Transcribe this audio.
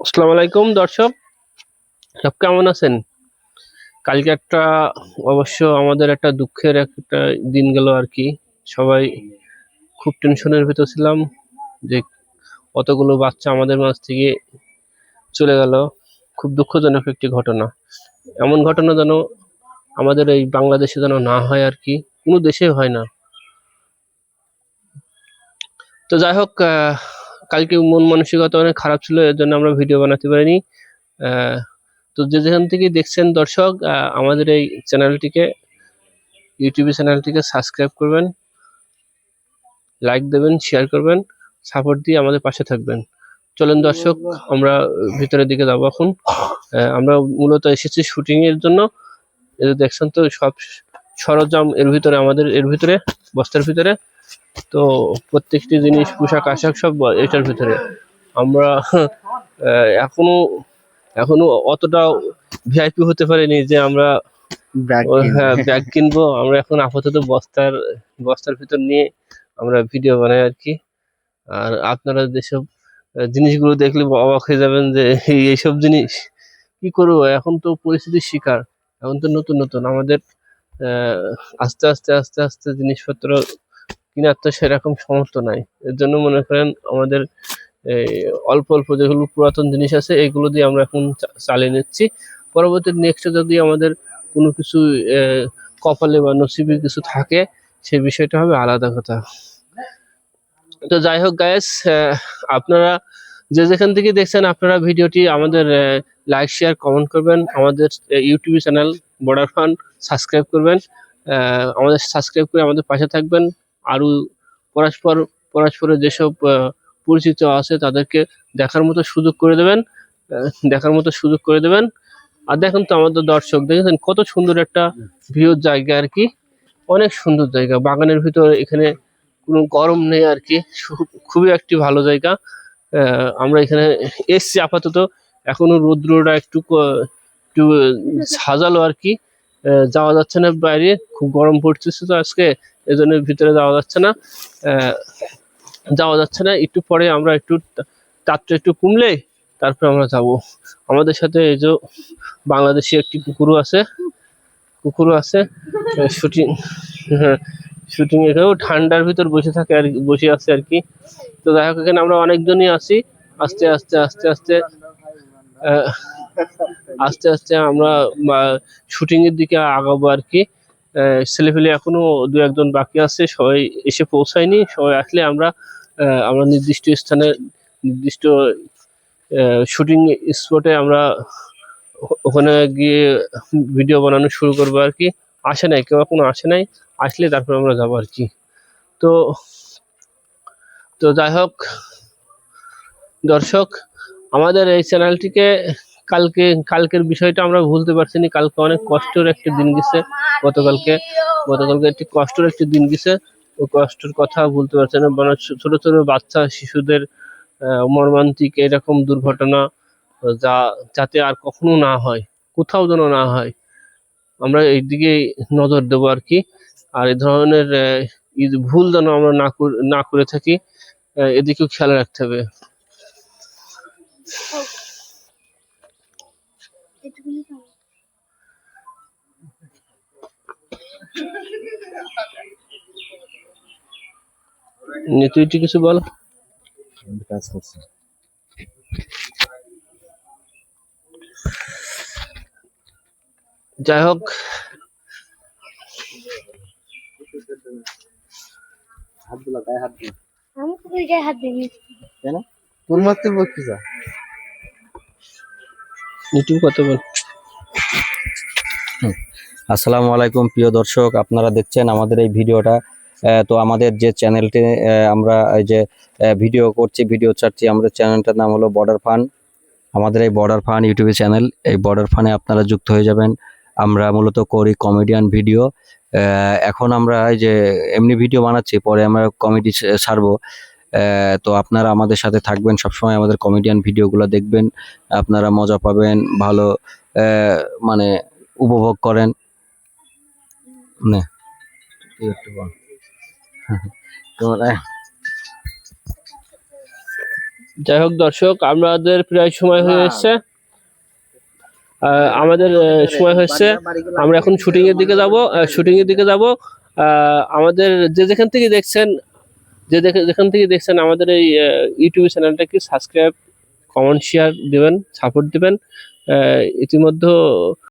আসসালামু আলাইকুম, দর্শক। সব কেমন আছেন? কালকে একটা, অবশ্য আমাদের একটা দুঃখের একটা দিন গেল আর কি। সবাই খুব টেনশনের ভেতর ছিলাম যে কতগুলো বাচ্চা আমাদের মাঝ থেকে চলে গেল। খুব দুঃখজনক একটি ঘটনা। এমন ঘটনা যেন আমাদের এই বাংলাদেশে যেন না হয় আর কি। কোনো দেশে হয় না। তো যাই হোক কালকে মন মানসিকতা অনেক খারাপ ছিল এর জন্য আমরা ভিডিও বানাতে পারিনি। তো যে যেখান থেকে দেখছেন দর্শক আমাদের এই চ্যানেলটিকে ইউটিউব চ্যানেলটিকে সাবস্ক্রাইব করবেন লাইক দেবেন শেয়ার করবেন সাপোর্ট দিয়ে আমাদের পাশে থাকবেন। চলেন দর্শক, আমরা ভিতরের দিকে যাব এখন। আমরা মূলত এসেছি শুটিং এর জন্য। দেখছেন তো, সব সরঞ্জাম এর ভিতরে, আমাদের এর ভিতরে, বস্তার ভিতরে। তো প্রত্যেকটি জিনিস পোশাক আশাক সব এটার ভিতরে। আমরা এখনও এখনও অতটা ভিআইপি হতে পারিনি যে আমরা ব্যাগ হ্যাঁ ব্যাগ কিনবো। আমরা এখন আপাতত বস্তার বস্তার ভিতর নিয়ে আমরা ভিডিও বানাই আর কি। আর আপনারা যেসব জিনিসগুলো দেখলে অবাক হয়ে যাবেন যে এই এইসব জিনিস কি করব? এখন তো পরিস্থিতির শিকার। এখন তো নতুন নতুন। আমাদের আহ, আস্তে আস্তে আস্তে আস্তে জিনিসপত্র কেনার তো সেরকম সামর্থ্য নাই। এর জন্য মনে করেন আমাদের এই অল্প অল্প যেগুলো পুরাতন জিনিস আছে, এগুলো দিয়ে আমরা এখন চালিয়ে নিচ্ছি। পরবর্তী নেক্সটে যদি আমাদের কোনো কিছু কপালে বা নসিবে কিছু থাকে, সেই বিষয়টা হবে আলাদা কথা। তো যাই হোক গায়েস আপনারা যে যেখান থেকে দেখছেন, আপনারা ভিডিওটি আমাদের লাইক শেয়ার কমেন্ট করবেন। আমাদের YouTube channel border fun subscribe করবেন। আমাদের সাবস্ক্রাইব করে আমাদের পাশে থাকবেন। আরও পরস্পর, পরস্পরের যেসব পরিচিত আছে তাদেরকে দেখার মতো সুযোগ করে দেবেন দেখার মতো সুযোগ করে দেবেন। আর দেখেন তো আমাদের দর্শক, দেখেছেন কত সুন্দর একটা ভিউর জায়গা আর কি? অনেক সুন্দর জায়গা। বাগানের ভিতরে এখানে কোনো গরম নেই আর কি। খুবই একটি ভালো জায়গা। আমরা এখানে এসছি আপাতত। এখনও রৌদ্রটা একটু একটু সাজালো আর কি। যাওয়া যাচ্ছে না বাইরে। খুব গরম পড়তেছে তো আজকে। এজন্য ভিতরে যাওয়া যাচ্ছে না। যাওয়া যাচ্ছে না। একটু পরে আমরা একটু তাপটা একটু কমলে তারপর আমরা যাব। আমাদের সাথে এই যে বাংলাদেশি একটি কুকুরও আছে। কুকুরও আছে। শুটিং শুটিং এখানেও ঠান্ডার ভিতর বসে থাকে আর বসে আছে আর কি। তো যাই হোক, এখানে আমরা অনেকজনই আছি। আস্তে আস্তে আস্তে আস্তে আস্তে আস্তে আমরা শুটিং এর দিকে আগাবো আর কি। ছেলেপেলে এখনও দু একজন বাকি আছে, সবাই এসে পৌঁছায়নি, সবাই আসলে আমরা আমরা নির্দিষ্ট স্থানে, নির্দিষ্ট শুটিং স্পটে আমরা ওখানে গিয়ে ভিডিও বানানো শুরু করব আর কি। আসে নাই, কেউ এখনও আসে নাই, আসলে তারপর আমরা যাব আর কি। তো তো যাই হোক, দর্শক, আমাদের এই চ্যানেলটিকে কালকে, কালকের বিষয়টা আমরা ভুলতে পারছি না কালকে অনেক কষ্টের একটা দিন গেছে গতকালকে। গতকালকে একটি কষ্টের একটি দিন গেছে। ওই কষ্টের কথা ভুলতে পারছে না। মানে ছোট ছোট বাচ্চা, শিশুদের মর্মান্তিক এরকম দুর্ঘটনা, যা, যাতে আর কখনো না হয়, কোথাও যেন না হয়, আমরা এই দিকে নজর দেবো আর কি। আর এই ধরনের ভুল যেন আমরা না না করে থাকি এদিকেও খেয়াল রাখতে হবে। তুই একটু কিছু বল। কাজ করছে। যাই হোক। হাত দিলা গায়ে হাত দিলা আমি তো গায়ে হাত তোর মারতে কত বল। আসসালামু আলাইকুম, প্রিয় দর্শক, আপনারা দেখছেন আমাদের এই ভিডিওটা। তো আমাদের যে চ্যানেলটি আমরা এই যে ভিডিও করছি, ভিডিও ছাড়ছি, আমাদের চ্যানেলটার নাম হলো বর্ডার ফান। আমাদের এই বর্ডার ফান ইউটিউবে চ্যানেল, এই বর্ডার ফানে আপনারা যুক্ত হয়ে যাবেন। আমরা মূলত করি কমেডিয়ান ভিডিও। এখন আমরা এই যে, এমনি ভিডিও বানাচ্ছি, পরে আমরা কমেডি ছাড়বো। তো আপনারা আমাদের সাথে থাকবেন, সবসময় আমাদের কমেডিয়ান ভিডিওগুলো দেখবেন। আপনারা মজা পাবেন, ভালো মানে উপভোগ করেন। নে। তুই একটু বল তোমার যাই হোক দর্শক আমাদের প্রায় সময় হয়ে এসছে। আহ, আমাদের সময় হয়েছে আমরা এখন শুটিং এর দিকে যাব শুটিং এর দিকে যাব। আমাদের যে যেখান থেকে দেখছেন যে যেখান থেকে দেখছেন আমাদের এই ইউটিউব চ্যানেলটাকে সাবস্ক্রাইব কমেন্ট শেয়ার দিবেন সাপোর্ট দিবেন। আহ, ইতিমধ্যে